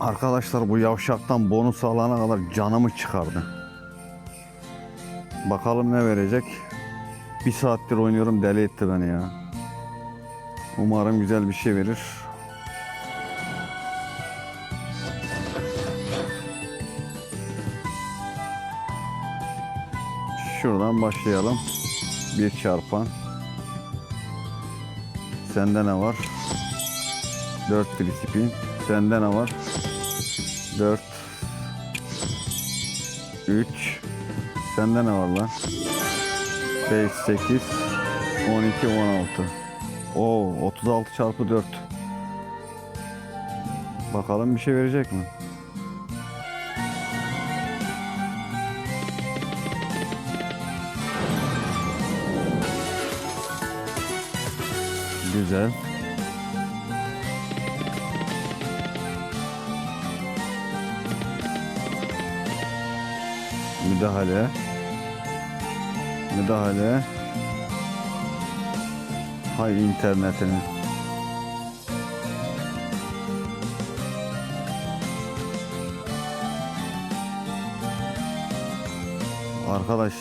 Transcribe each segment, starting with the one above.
Arkadaşlar bu yavşaktan bonus alana kadar canımı çıkardı. Bakalım ne verecek. Bir saattir oynuyorum deli etti beni ya. Umarım güzel bir şey verir. Şuradan başlayalım. Bir çarpan. Sende ne var? 4 frisbee. Sende ne var? 4 3 Sende ne var lan? 5 8 12 16 Oo 36 çarpı 4 Bakalım bir şey verecek mi? Güzel. Müdahale. Müdahale. Hay internetini. Arkadaş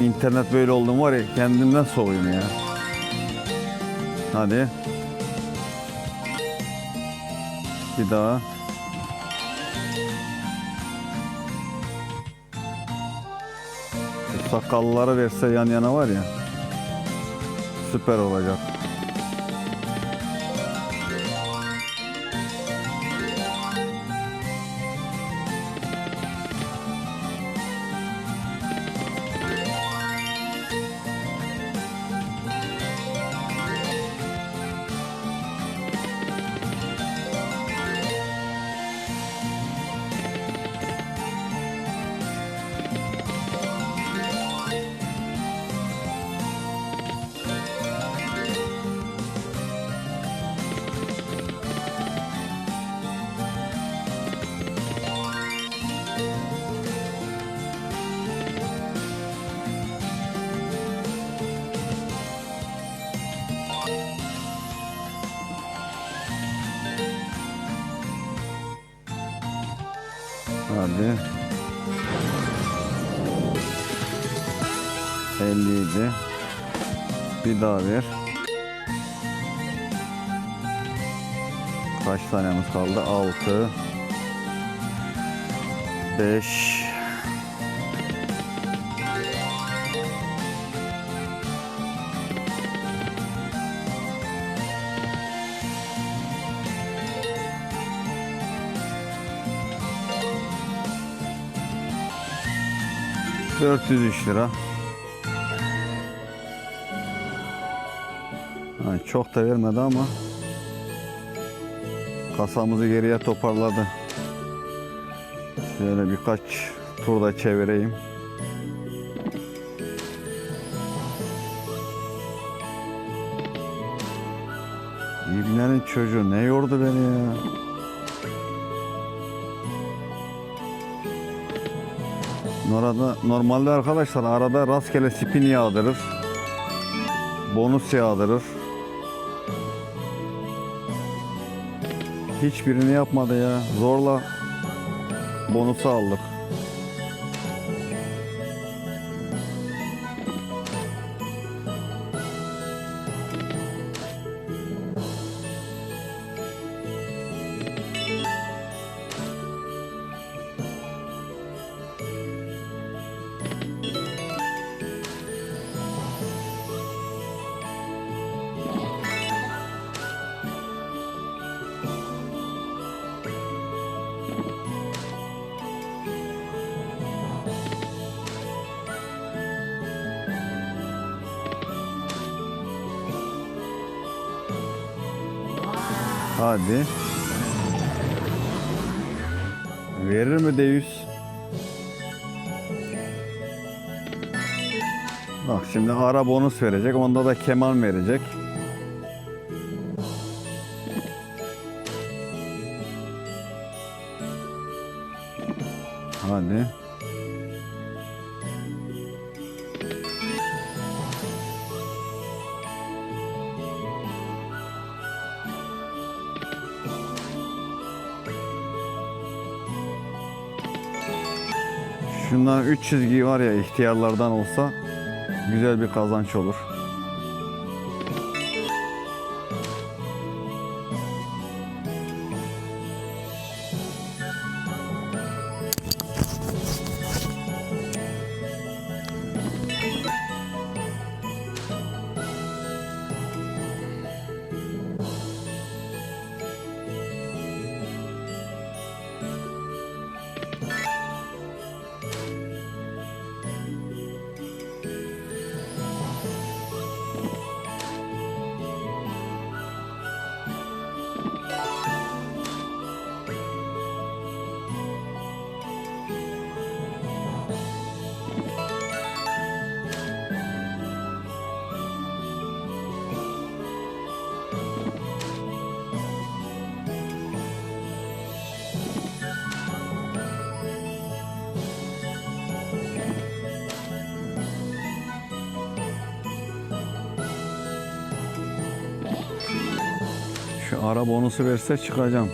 internet böyle oldu mu var ya kendimden soğuyum ya. Hadi. Bir daha. Şu sakallıları verse yan yana var ya. Süper olacak. Hadi. 57. Bir daha ver. Kaç tanemiz kaldı? 6 5 403 lira. Ha, çok da vermedi ama kasamızı geriye toparladı. Şöyle birkaç turda çevireyim. İbnenin çocuğu ne yordu beni ya. Norada, normalde arkadaşlar arada rastgele spin yağdırır. Bonus yağdırır. Hiçbirini yapmadı ya. Zorla bonusu aldık. Hadi. Verir mi Deus? Bak şimdi ara bonus verecek. Onda da keman verecek. Hadi. Şundan 3 çizgi var ya ihtiyarlardan olsa güzel bir kazanç olur. Şu ara bonusu verse çıkacağım.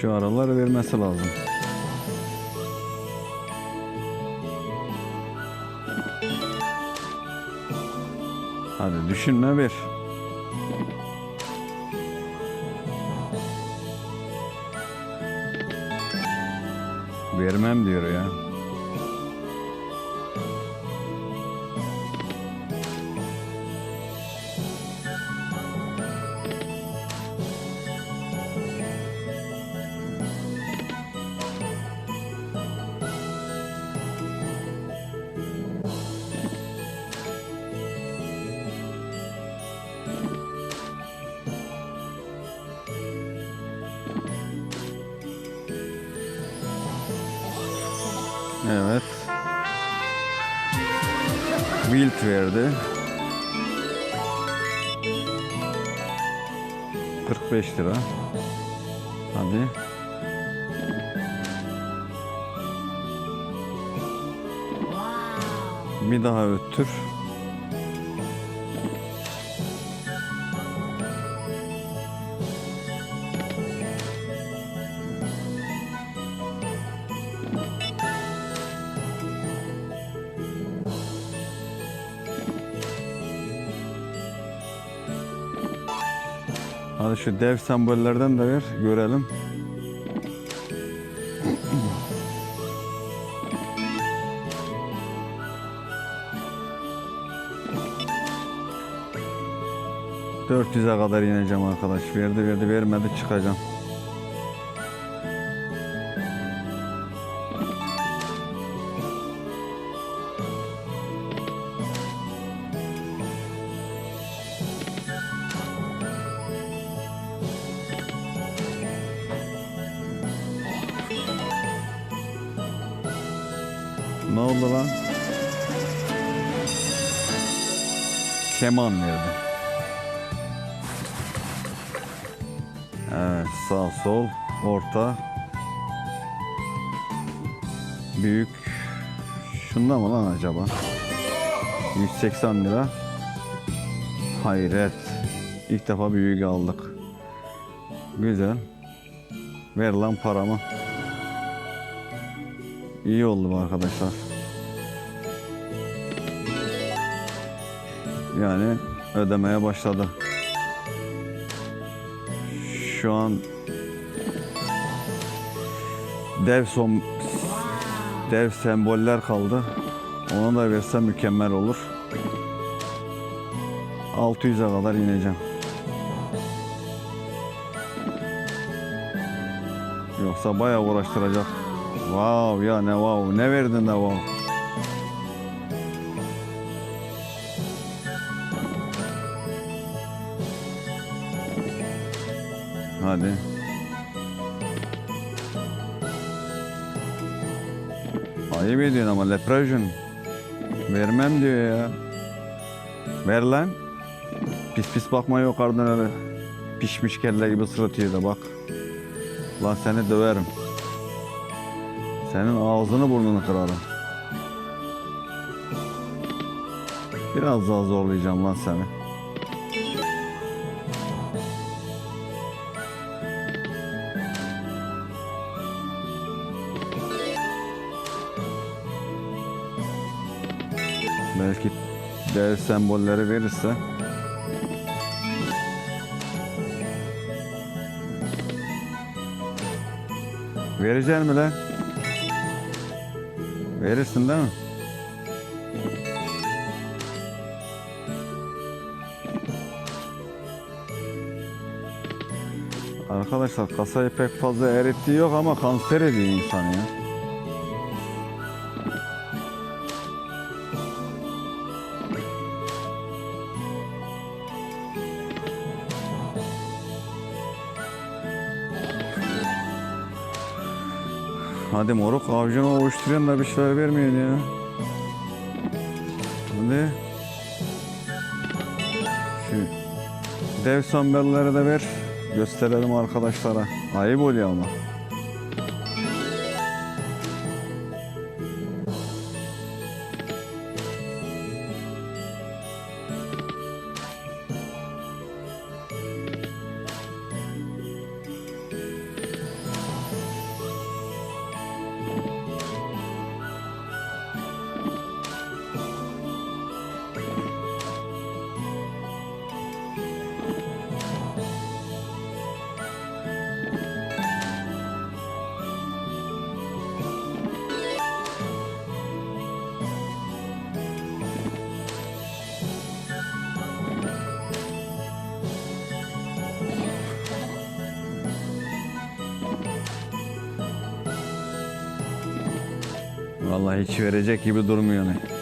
Şu aralar vermesi lazım. Hadi düşünme ver. Vermem diyor ya. Evet. Wild verdi. 45 lira. Hadi. Bir daha öttür. Şu dev sembollerden de ver görelim. ...400'e kadar ineceğim arkadaş. Verdi verdi vermedi çıkacağım. Ne oldu lan? Keman verdi. Evet sağ sol orta. Büyük. Şunda mı lan acaba? 180 lira. Hayret. İlk defa büyük aldık. Güzel. Ver lan paramı İyi oldu arkadaşlar. Yani ödemeye başladı. Şu an dev son dev semboller kaldı. Onu da versem mükemmel olur. 600'e kadar ineceğim. Yoksa bayağı uğraştıracak. Wow ya ne wow ne verdin de wow. Hadi. Ayıp ediyorsun ama leprajın. Vermem diyor ya. Ver lan. Pis pis bakma yok ardından öyle. Pişmiş kelle gibi sırıtıyor da bak. Lan seni döverim. Senin ağzını burnunu kırarım. Biraz daha zorlayacağım lan seni. Belki değer sembolleri verirse Vereceğim mi lan? Verirsin değil mi? Arkadaşlar kasayı pek fazla erittiği yok ama kanser ediyor insanı ya. Hadi moruk avcunu ovuşturuyorsun da bir şeyler vermiyorsun ya. Hadi. Şu dev samberleri de ver. Gösterelim arkadaşlara. Ayıp oluyor ama. Vallahi hiç verecek gibi durmuyor ne.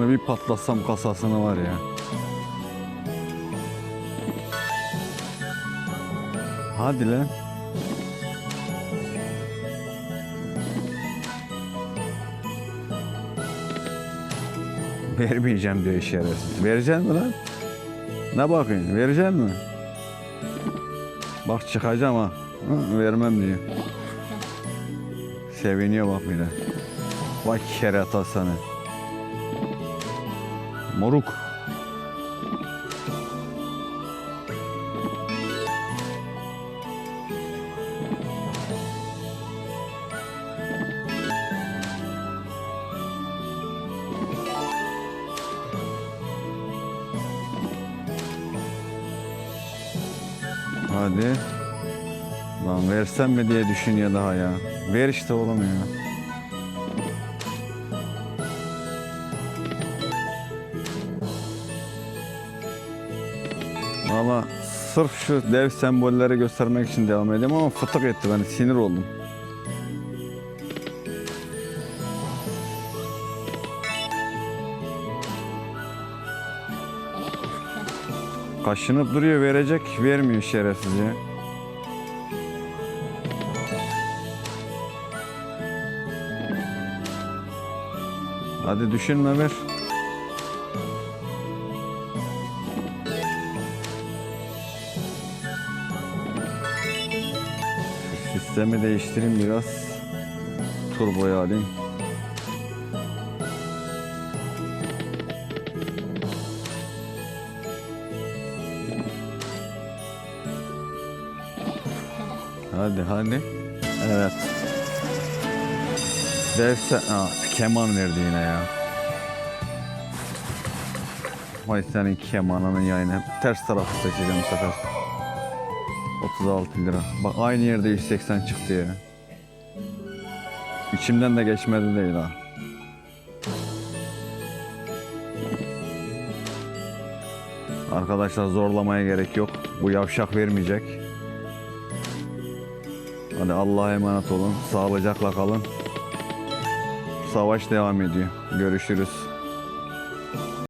Şunu bir patlatsam kasasını var ya. Hadi lan. Vermeyeceğim diyor şerefsiz. Vereceksin mi lan? Ne bakıyorsun? Vereceksin mi? Bak çıkacağım ha. Hı, vermem diyor. Seviniyor bak bir de. Vay kerata sana. Moruk. Hadi. Lan versem mi diye düşünüyor daha ya. Ver işte oğlum ya. Sırf şu dev sembolleri göstermek için devam ediyorum ama fıtık etti beni sinir oldum. Kaşınıp duruyor verecek vermiyor şerefsiz ya. Hadi düşünme ver. Sistemi değiştireyim biraz. Turboyu alayım. Hadi hadi. Evet. Devse... Aa, keman verdi yine ya. Vay senin kemanının yayını. Ters tarafı seçeceğim bu sefer. 36 lira. Bak aynı yerde 180 çıktı ya. İçimden de geçmedi değil ha. Arkadaşlar zorlamaya gerek yok. Bu yavşak vermeyecek. Hadi Allah'a emanet olun. Sağlıcakla kalın. Savaş devam ediyor. Görüşürüz.